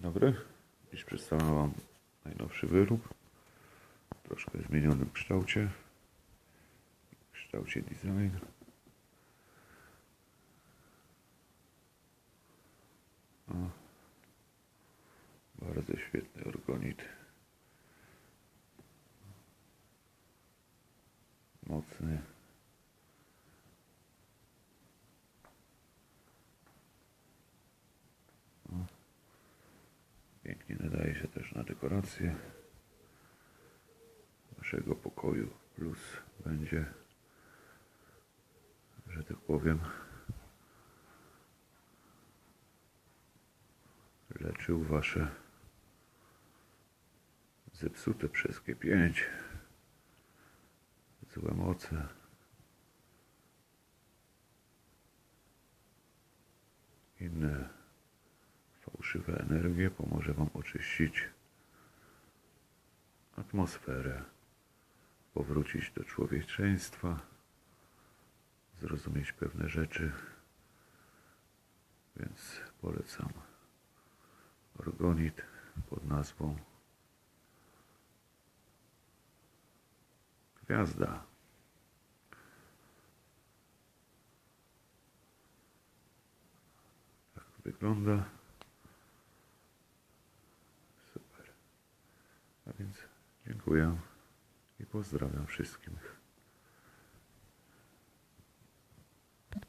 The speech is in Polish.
Dzień dobry. Dziś przedstawiam Wam najnowszy wyrób. Troszkę w zmienionym kształcie. Kształcie design. O. Bardzo świetny organit. Mocny. Na dekorację naszego pokoju. Plus będzie, że tak powiem, leczył wasze zepsute przez G5 złe moce. Inne fałszywe energie pomoże Wam oczyścić atmosferę, powrócić do człowieczeństwa, zrozumieć pewne rzeczy, więc polecam organit pod nazwą Gwiazda. Tak wygląda. Dziękuję i pozdrawiam wszystkim.